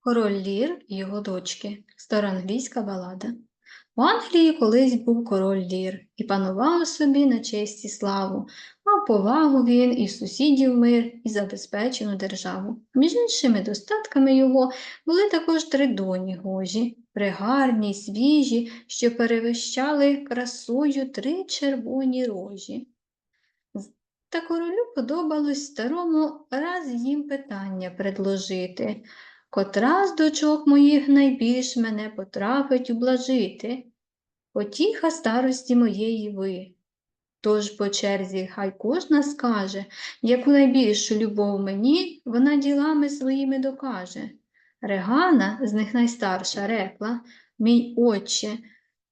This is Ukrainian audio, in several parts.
Король Лір і його дочки. Староанглійська балада. У Англії колись був король Лір і панував собі на честь і славу, мав повагу він і сусідів мир, і забезпечену державу. Між іншими достатками його були також три доні гожі, пригарні свіжі, що перевищали красою три червоні рожі. Та королю подобалось старому раз їм питання предложити, котра з дочок моїх найбільш мене потрапить ублажити. Потіха старості моєї ви. Тож по черзі хай кожна скаже, яку найбільшу любов мені вона ділами своїми докаже. Регана, з них найстарша, рекла, мій отче,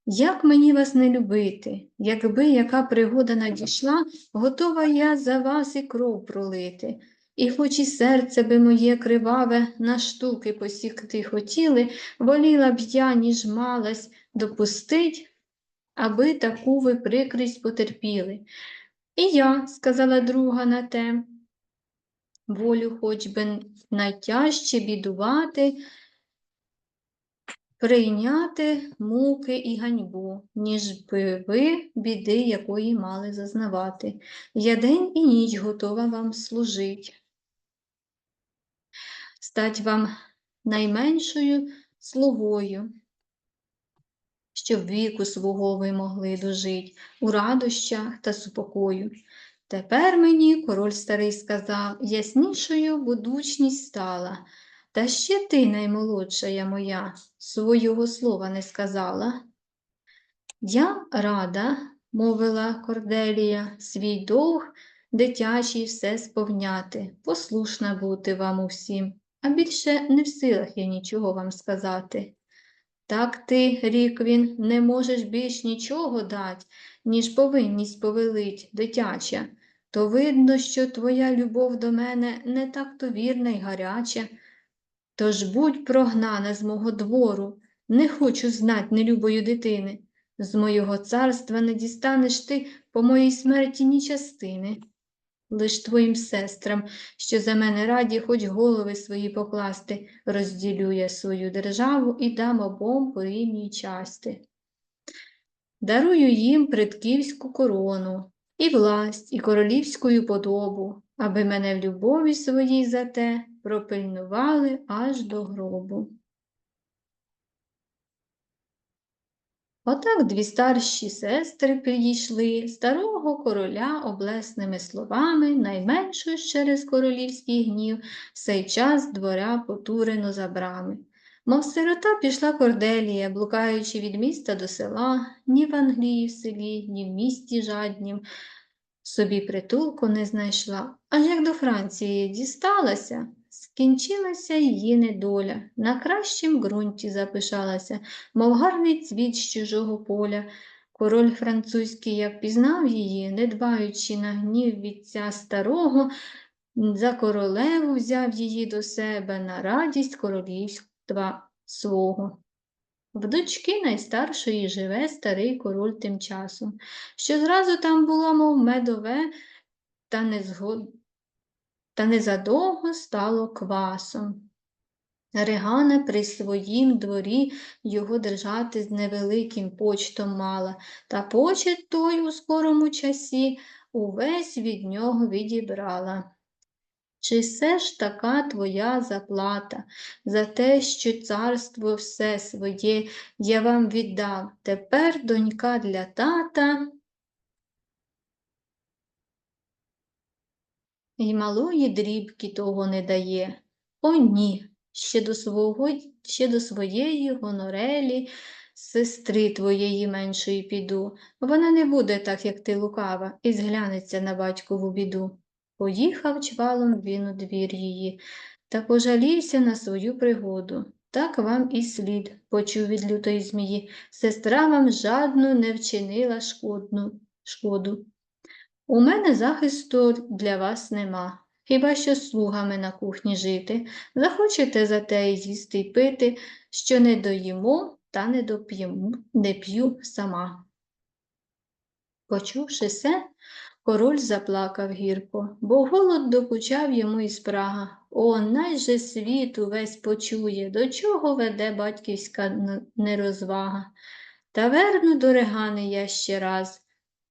як мені вас не любити, якби яка пригода надійшла, готова я за вас і кров пролити. І хоч і серце би моє криваве на штуки посікти хотіли, воліла б я, ніж малась, допустить, аби таку ви прикрість потерпіли. І я, сказала друга на те, волю хоч би найтяжче бідувати, прийняти муки і ганьбу, ніж би ви біди, якої мали зазнавати. Я день і ніч готова вам служить. Стать вам найменшою слугою, щоб віку свого ви могли дожить у радощах та супокою. Тепер мені король старий сказав, яснішою будучність стала. Та ще ти, наймолодша я моя, свого слова не сказала. Я рада, мовила Корделія, свій долг дитячий все сповняти, послушна бути вам усім, а більше не в силах я нічого вам сказати. Так ти, рік він, не можеш більш нічого дать, ніж повинність повелить дитяча, то видно, що твоя любов до мене не так то вірна й гаряча. Тож будь прогнана з мого двору, не хочу знать нелюбої дитини. З моєго царства не дістанеш ти по моїй смерті ні частини. Лиш твоїм сестрам, що за мене раді, хоч голови свої покласти, розділю я свою державу і дам обом по рівній части. Дарую їм предківську корону, і власть, і королівську подобу, аби мене в любові своїй за те пропильнували аж до гробу. Отак дві старші сестри підійшли старого короля облесними словами, найменшу через королівський гнів, в сей час дворя потурено за брами. Мов сирота пішла Корделія, блукаючи від міста до села, ні в Англії в селі, ні в місті жаднім, собі притулку не знайшла, аж як до Франції дісталася, скінчилася її недоля, на кращім ґрунті запишалася, мов гарний цвіт з чужого поля. Король французький, як пізнав її, не дбаючи на гнів вітця старого, за королеву взяв її до себе на радість королівства свого. В дочки найстаршої живе старий король тим часом, що зразу там було, мов медове, та не та незадовго стало квасом. Регана при своїм дворі його держати з невеликим почтом мала, та почет той у скорому часі увесь від нього відібрала. Чи все ж така твоя заплата за те, що царство все своє я вам віддав, тепер донька для тата й малої дрібки того не дає. О, ні, ще до свого, ще до своєї гонорелі, сестри твоєї меншої піду. Вона не буде так, як ти лукава, і зглянеться на батькову біду. Поїхав чвалом він у двір її та пожалівся на свою пригоду. Так вам і слід, почув від лютої змії, сестра вам жадну не вчинила шкодну, шкоду. У мене захисту для вас нема, хіба що слугами на кухні жити. Захочете за те й їсти й пити, що не доїмо та не доп'ємо, не п'ю сама. Почувши се, король заплакав гірко, бо голод докучав йому із прага. О, найже світ увесь почує, до чого веде батьківська нерозвага. Та верну до Регани я ще раз.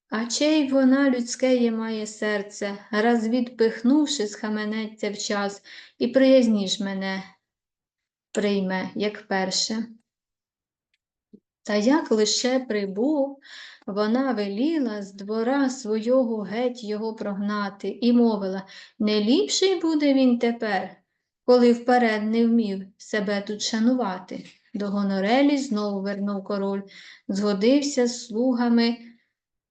А чей вона людське є має серце, раз відпихнувши, схаменеться в час, і приязніш мене прийме, як перше. Та як лише прибув, вона веліла з двора свого геть його прогнати і мовила, не ліпший буде він тепер, коли вперед не вмів себе тут шанувати. До гонорелі знову вернув король, згодився з слугами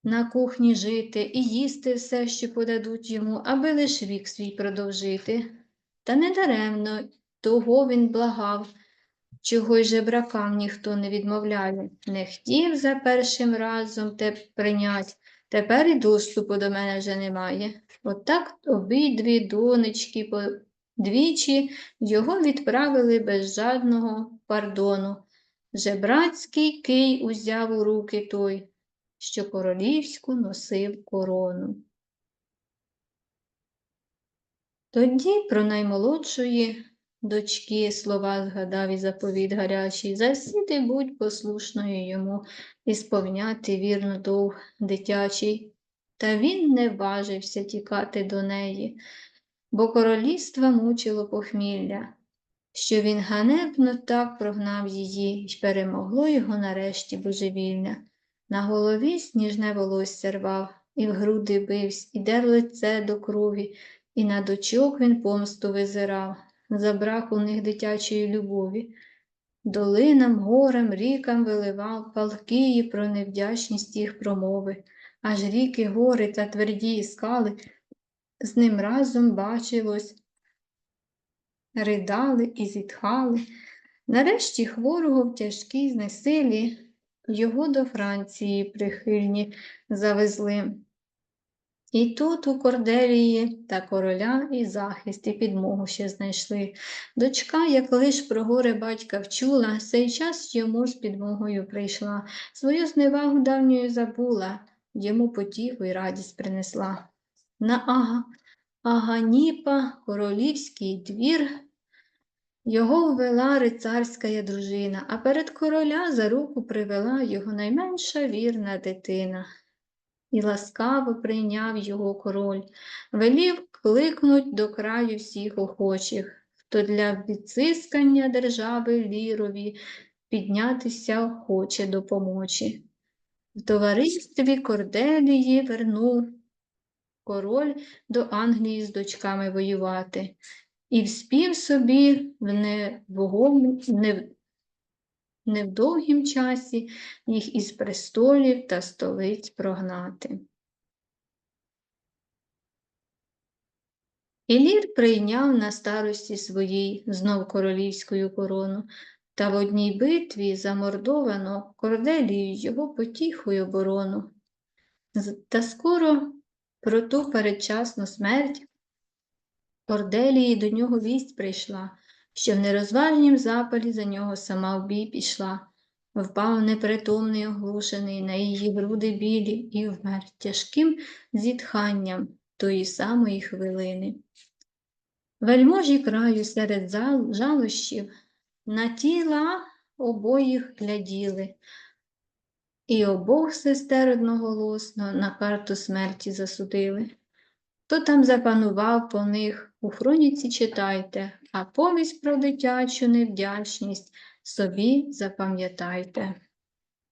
на кухні жити і їсти все, що подадуть йому, аби лиш вік свій продовжити. Та недаремно того він благав, чого й жебракам ніхто не відмовляє. Не хотів за першим разом те прийнять, тепер і доступу до мене вже немає. Отак обидві донечки по двічі його відправили без жадного пардону. Жебрацький кий узяв у руки той, що королівську носив корону. Тоді про наймолодшої дочки слова згадав і заповіт гарячий, засіди будь послушною йому і сповняти вірно довг дитячий. Та він не важився тікати до неї, бо королівства мучило похмілля, що він ганебно так прогнав її, й перемогло його нарешті божевілля. На голові сніжне волосся рвав, і в груди бивсь, і дер лице до крові, і на дочок він помсту визирав, за брак у них дитячої любові. Долинам, горам, рікам виливав палкії про невдячність їх промови, аж ріки, гори та тверді скали з ним разом бачилось, ридали і зітхали. Нарешті хворого в тяжкій знесилі його до Франції прихильні завезли. І тут у Корделії та короля і захист, і підмогу ще знайшли. Дочка, як лиш про горе батька вчула, сей час йому з підмогою прийшла, свою зневагу давньою забула, йому потіху й радість принесла. На ага, Аганіпа, королівський двір, його ввела рицарська дружина, а перед короля за руку привела його найменша вірна дитина. І ласкаво прийняв його король, велів кликнуть до краю всіх охочих, хто для відсискання держави лірові піднятися хоче допомочі. В товаристві Корделії вернув король до Англії з дочками воювати, і вспів собі в невогом, не, невдовгім часі їх із престолів та столиць прогнати. Ілір прийняв на старості своїй знов королівську корону, та в одній битві замордовано Корделію його потіху оборону. Та скоро про ту передчасну смерть Корделії до нього вість прийшла, що в нерозважнім запалі за нього сама в бій пішла. Впав непритомний оглушений на її груди білі і вмер тяжким зітханням тої самої хвилини. Вельможі краю серед жалощів на тіла обоїх гляділи, і обох сестер одноголосно на карту смерті засудили. Хто там запанував по них, у хроніці читайте, а повість про дитячу невдячність собі запам'ятайте.